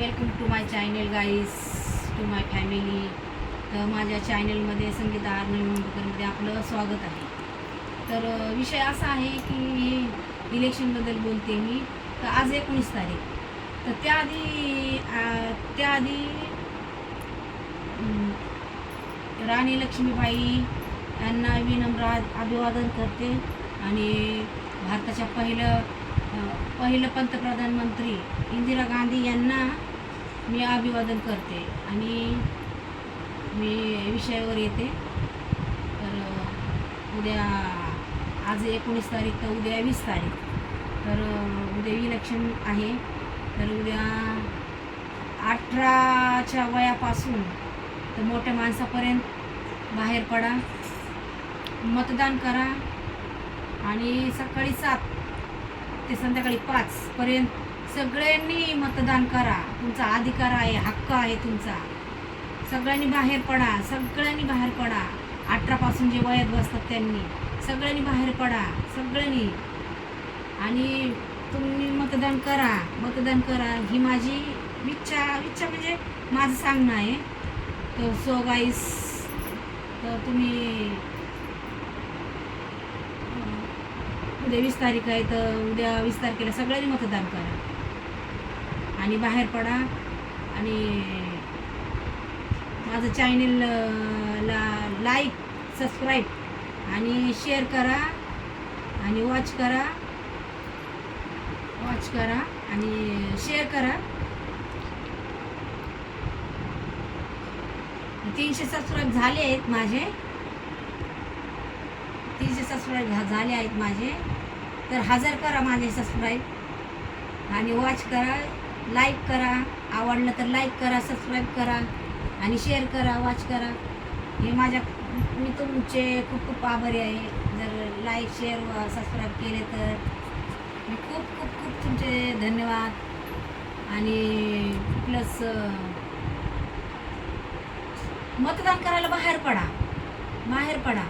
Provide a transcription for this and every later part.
Welcome to my channel guys to my family तर माझ्या चॅनलमध्ये संगीता आर्नमध्ये आपलं स्वागत आहे. तर विषय असा आहे की इलेक्शनबद्दल बोलते मी. तर आज एकोणीस तारीख. तर त्याआधी त्याआधी राणी लक्ष्मीबाई यांना विनम्र अभिवादन करते. आणि भारताच्या पहिलं पहिलं पंतप्रधान मंत्री इंदिरा गांधी मी अभिवादन करते आणि मी विषयावर येते. तर उद्या आज एकोणीस तारीख तर उद्या वीस तारीख. तर उद्या इलेक्शन आहे. तर उद्या अठराच्या वयापासून तर मोठ्या माणसापर्यंत बाहेर पडा मतदान करा आणि सकाळी सात ते संध्याकाळी पाचपर्यंत सगळ्यांनी मतदान करा. तुमचा अधिकार आहे हक्क आहे तुमचा. सगळ्यांनी बाहेर पडा सगळ्यांनी बाहेर पडा. अठरापासून जे वयात बसतात त्यांनी सगळ्यांनी बाहेर पडा सगळ्यांनी. आणि तुम्ही मतदान करा मतदान करा. ही माझी इच्छा इच्छा म्हणजे माझं सांगणं आहे. तर सो गाईस तर तुम्ही उद्या वीस तारीख आहे तर उद्या वीस तारखेला सगळ्यांनी मतदान करा. आणि बाहेर पडा. आणि माझं चॅनल ला लाईक सबस्क्राईब आणि शेअर करा आणि वॉच करा. वॉच करा आणि शेअर करा. तीनशे सबस्क्राईब झाले आहेत माझे. तीनशे सबस्क्राईब झा- झाले आहेत माझे. तर हजर करा माझे सबस्क्राईब आणि वॉच करा. लाईक करा. आवडलं तर लाईक करा सबस्क्राईब करा आणि शेअर करा वॉच करा. हे माझ्या मी तुमचे खूप खूप आभारी आहे. जर लाईक शेअर सबस्क्राईब केले तर मी खूप खूप खूप तुमचे धन्यवाद. आणि प्लस मतदान करायला बाहेर पडा. बाहेर पडा.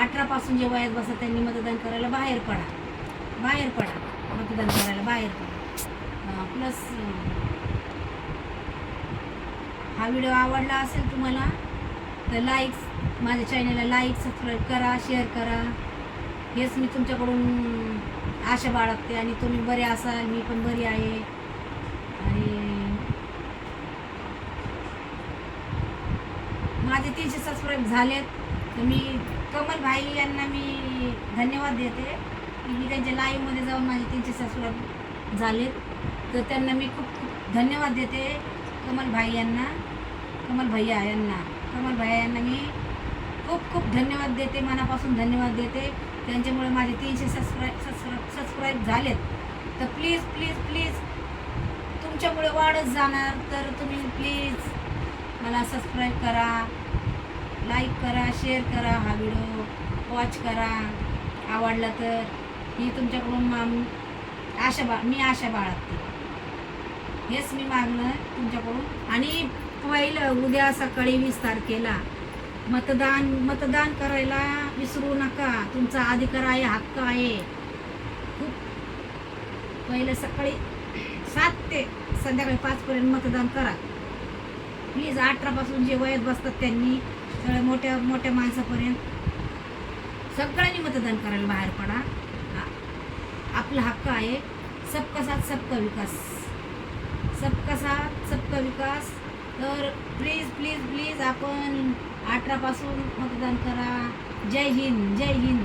अठरापासून जे वयात बसा त्यांनी मतदान करायला बाहेर पडा. बाहेर पडा. मतदान करायला बाहेर पडा. प्लस हा व्हिडिओ आवडला असेल तुम्हाला तर लाईक माझ्या चॅनलला लाईक सबस्क्राईब करा शेअर करा. हेच मी तुमच्याकडून आशा बाळगते आणि तुम्ही बरे असाल मी पण बरी आहे. आणि माझे तीनशे सबस्क्राईब झालेत तर मी कमल भाई यांना मी धन्यवाद देते. की मी त्यांच्या लाईव्हमध्ये जाऊन माझे तीनशे सबस्क्राईब झालेत. तर त्यांना मी खूप खूप धन्यवाद देते. कमल भाई यांना कमल भैया यांना कमल भैया यांना मी खूप खूप धन्यवाद देते मनापासून धन्यवाद देते. त्यांच्यामुळे माझे तीनशे सबस्क्राईब सबस्क्राईब सबस्क्राईब झालेत. तर प्लीज प्लीज प्लीज तुमच्यामुळे वाढत जाणार. तर तुम्ही प्लीज मला सबस्क्राईब करा लाईक करा शेअर करा हा व्हिडिओ वॉच करा. आवडला तर ही तुमच्याकडून आशा बा मी आशा बाळगते. हेच मी मागणं तुमच्याकडून. आणि पहिलं उद्या सकाळी वीस तारखेला मतदान मतदान करायला विसरू नका. तुमचा अधिकार आहे हक्क आहे. खूप पहिलं सकाळी सात ते संध्याकाळी पाचपर्यंत मतदान करा. प्लीज अठरापासून जे वयात बसतात त्यांनी सगळ्या मोठ्या मोठ्या माणसापर्यंत सगळ्यांनी मतदान करायला बाहेर पडा. आपला हक्क आहे. सबका साथ सबका विकास. सबका साथ सबका विकास. तर प्लीज प्लीज प्लीज आपण अठरापासून मतदान करा. जय हिंद जय हिंद.